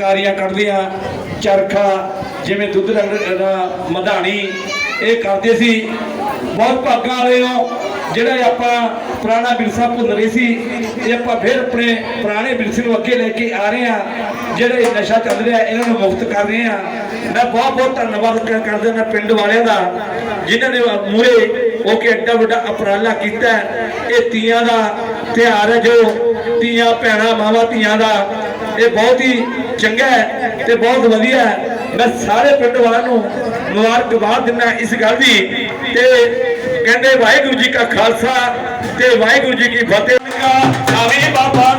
ਪਿਚਕਾਰੀਆਂ ਕੱਢਦੀਆਂ, ਚਰਖਾ, ਜਿਵੇਂ ਦੁੱਧ ਰੰਗ ਦਾ ਮਧਾਣੀ, ਇਹ ਕਰਦੇ ਸੀ। ਬਹੁਤ ਭਾਗਾਂ ਵਾਲੇ ਹੋ ਜਿਹੜਾ ਆਪਾਂ ਪੁਰਾਣਾ ਵਿਰਸਾ ਭੁੱਲ ਰਹੇ ਸੀ, ਇਹ ਆਪਾਂ ਫਿਰ ਆਪਣੇ ਪੁਰਾਣੇ ਵਿਰਸੇ ਨੂੰ ਅੱਗੇ ਲੈ ਕੇ ਆ ਰਹੇ ਹਾਂ। ਜਿਹੜੇ ਨਸ਼ਾ ਚੱਲ ਰਿਹਾ, ਇਹਨਾਂ ਨੂੰ ਮੁਕਤ ਕਰ ਰਹੇ ਹਾਂ। ਮੈਂ ਬਹੁਤ ਬਹੁਤ ਧੰਨਵਾਦ ਕਰਦਾ ਮੈਂ ਪਿੰਡ ਵਾਲਿਆਂ ਦਾ, ਜਿਨ੍ਹਾਂ ਨੇ ਮੂਰੇ ਹੋ ਕੇ ਐਡਾ ਵੱਡਾ ਉਪਰਾਲਾ ਕੀਤਾ ਇਹ ਤੀਆਂ ਦਾ ਤਿਉਹਾਰ ਹੈ ਜੋ ਤੀਆਂ ਭੈਣਾਂ ਮਾਵਾਂ ਧੀਆਂ ਦਾ, ਇਹ ਬਹੁਤ ਹੀ ਚੰਗਾ ਤੇ ਬਹੁਤ ਵਧੀਆ ਮੈਂ ਸਾਰੇ ਪਿੰਡ ਵਾਲਿਆਂ ਨੂੰ ਮੁਬਾਰਕਬਾਦ ਦਿੰਦਾ ਇਸ ਗੱਲ ਦੀ। ਤੇ ਕਹਿੰਦੇ ਵਾਹਿਗੁਰੂ ਜੀ ਕਾ ਖਾਲਸਾ ਤੇ ਵਾਹਿਗੁਰੂ ਜੀ ਕੀ ਫਤਿਹ। ਆਵੀ ਬਾਬਾ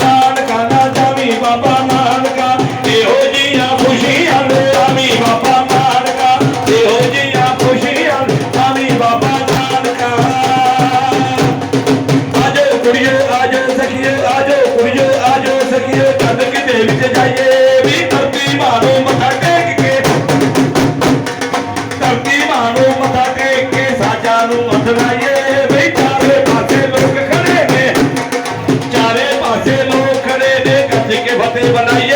ਨੇ ਗੱਜ ਕੇ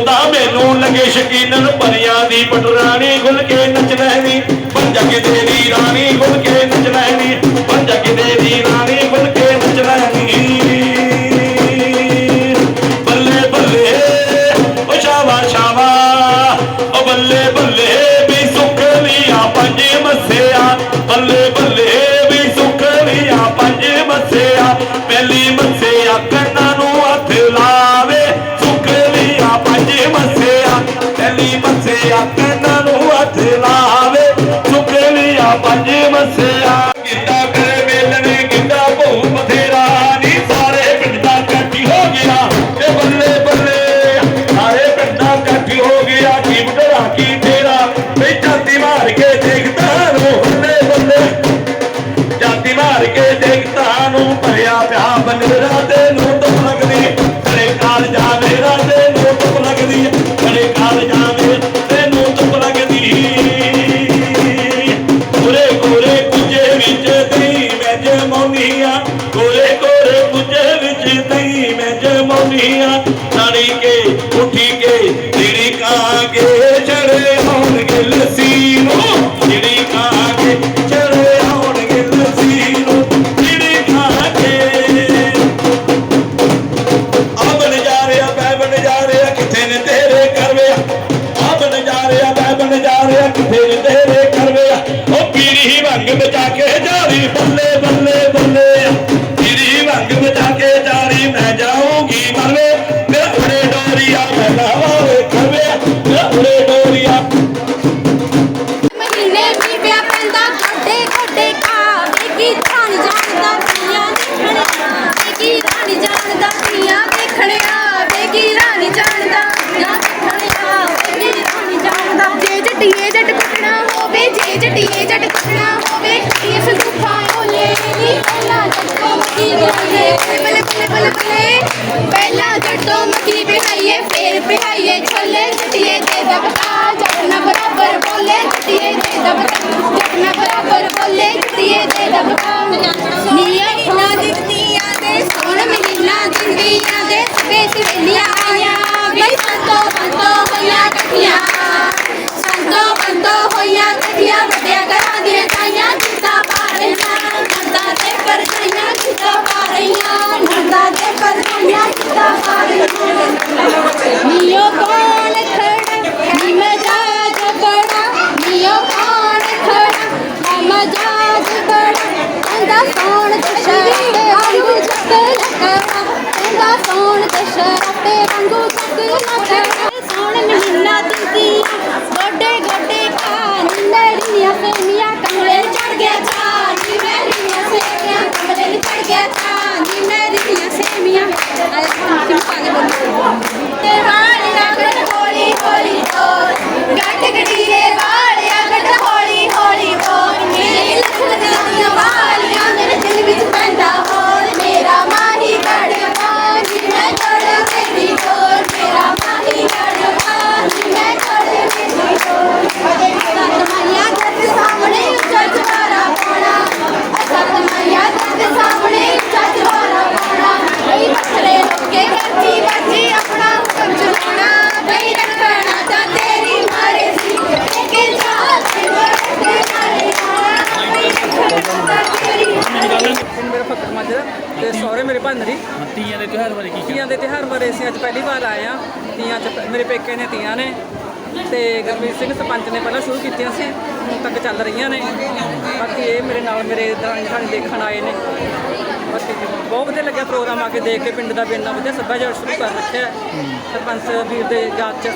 ਤੂੰ ਤਾਂ ਮੈਨੂੰ ਲੱਗੇ ਸ਼ਕੀਨਨ ਪਰੀਆਂ ਦੀ ਪਟਰਾਣੀ ਖੁੱਲ ਕੇ ਨੱਚਣਾ ਨੀ ਪੰਜਾ ਕਿਤੇ ਦੀ ਰਾਣੀ ਖੁੱਲ ਕੇ ਨੱਚਣਾ ਨੀ ਪੰਜਾ ਕਿਤੇ ਦੀ ਰਾਣੀ ਖੁੱਲ ਕੇ ਨੱਚਣਾ ਨੀ ਬੱਲੇ ਬੱਲੇ, ਓ ਸ਼ਾਵਾ ਸ਼ਾਵਾ ਓ ਬੱਲੇ ਮੱਸਿਆ ਕੰਨਾਂ ਨੂੰ ਹੱਥ ਲਾਵੇ ਸੁੱਖ ਲੀਆਂ ਪੰਜ ਮੱਸਿਆ। ਕਿੱਦਾਂ ਕਰੇ ਮੇਲਣੇ ਕਿੱਦਾਂ ਭੂ ਬਥੇਰਾ। ਨੀ ਸਾਰੇ ਪਿੰਡ ਦਾ ਇਕੱਠੀ ਹੋ ਗਿਆ, ਤੇ ਬੱਲੇ ਬੱਲੇ। ਸਾਰੇ ਪਿੰਡ ਦਾ ਇਕੱਠੀ ਹੋ ਗਿਆ, ਕੀ ਬੁਢੜਾ, ਕੀ ਤੇਰਾ ਵੇ ਚਾਤੀ ਮਾਰ ਕੇ ਦੇਖਦਾ ਨੂੰ ਬੱਲੇ ਬੱਲੇ। ਜਾਤੀ ਮਾਰ ਕੇ ਦੇਖਤਾ ਨੂੰ ਭਰਿਆ ਪਿਆ ਬਨੇਰਾ ਤੇ ਬਚਾ ਕੇ ਬੱਲੇ ਬੱਲੇ ਬੱਲੇ। ਪਹਿਲਾਂ ਜੱਟੋ ਮੇਰੇ ਭਾਂਦਰੀ ਤੀਆਂ ਦੇ ਤਿਉਹਾਰ ਬਾਰੇ ਕੀ ਤੀਆਂ ਦੇ ਤਿਉਹਾਰ ਬਾਰੇ ਅਸੀਂ ਅੱਜ ਪਹਿਲੀ ਵਾਰ ਆਏ ਆ ਤੀਆਂ ਚ ਮੇਰੇ ਪੇਕੇ ਨੇ ਤੀਆਂ ਨੇ ਤੇ ਗੁਰਮੀਤ ਸਿੰਘ ਸਰਪੰਚ ਨੇ ਪਹਿਲਾਂ ਸ਼ੁਰੂ ਕੀਤੀਆਂ ਸੀ ਹੁਣ ਤੱਕ ਚੱਲ ਰਹੀਆਂ ਨੇ। ਬਾਕੀ ਇਹ ਮੇਰੇ ਨਾਲ ਮੇਰੇ ਦਰਾਣੀ ਜਠਾਣੀ ਦੇਖਣ ਆਏ ਨੇ। ਬਾਕੀ ਬਹੁਤ ਵਧੀਆ ਲੱਗਿਆ ਪ੍ਰੋਗਰਾਮ ਆ ਕੇ ਦੇਖ ਕੇ ਪਿੰਡ ਦਾ ਵੀ ਇੰਨਾ ਵਧੀਆ ਸੱਭਿਆਚਾਰ ਸ਼ੁਰੂ ਕਰ ਰੱਖਿਆ ਹੈ। ਸਰਪੰਚ ਵੀਰ ਦੇ ਯਾਦ ਚ।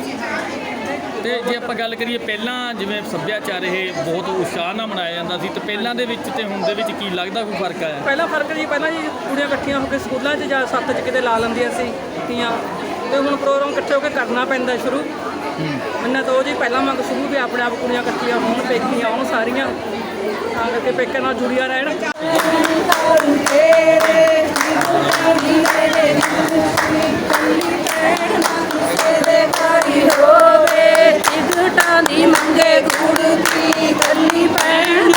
ਤੇ ਜੇ ਆਪਾਂ ਗੱਲ ਕਰੀਏ ਪਹਿਲਾਂ ਜਿਵੇਂ ਸੱਭਿਆਚਾਰ ਇਹ ਬਹੁਤ ਉਤਸ਼ਾਹ ਨਾਲ ਮਨਾਇਆ ਜਾਂਦਾ ਸੀ ਤੇ ਪਹਿਲਾਂ ਦੇ ਵਿੱਚ ਤੇ ਹੁਣ ਦੇ ਵਿੱਚ ਕੀ ਲੱਗਦਾ ਕੋਈ ਫ਼ਰਕ ਆਇਆ? ਪਹਿਲਾਂ ਫ਼ਰਕ ਜੀ ਪਹਿਲਾਂ ਜੀ ਕੁੜੀਆਂ ਇਕੱਠੀਆਂ ਹੋ ਕੇ ਸਕੂਲਾਂ 'ਚ ਜਾਂ ਸੱਤ 'ਚ ਕਿਤੇ ਲਾ ਲੈਂਦੀਆਂ ਸੀ ਤੀਆਂ ਤੇ ਹੁਣ ਪ੍ਰੋਗਰਾਮ ਇਕੱਠੇ ਹੋ ਕੇ ਕਰਨਾ ਪੈਂਦਾ ਸ਼ੁਰੂ। ਮੰਨਾ ਤਾਂ ਉਹ ਜੀ ਪਹਿਲਾਂ ਮੰਗ ਸ਼ੁਰੂ ਵੀ ਆਪਣੇ ਆਪ ਕੁੜੀਆਂ ਇਕੱਠੀਆਂ ਹੋਣ ਪੇਕੀਆਂ ਆਉਣ ਸਾਰੀਆਂ। ਤਾਂ ਕਰਕੇ ਪੇਕੇ ਨਾਲ ਜੁੜੀਆਂ ਰਹਿਣ। ਟਿਕਟਾਂ ਦੀ ਮੰਗੇ ਗੁੜ ਦੀ ਕੱਲੀ ਪੈਣ।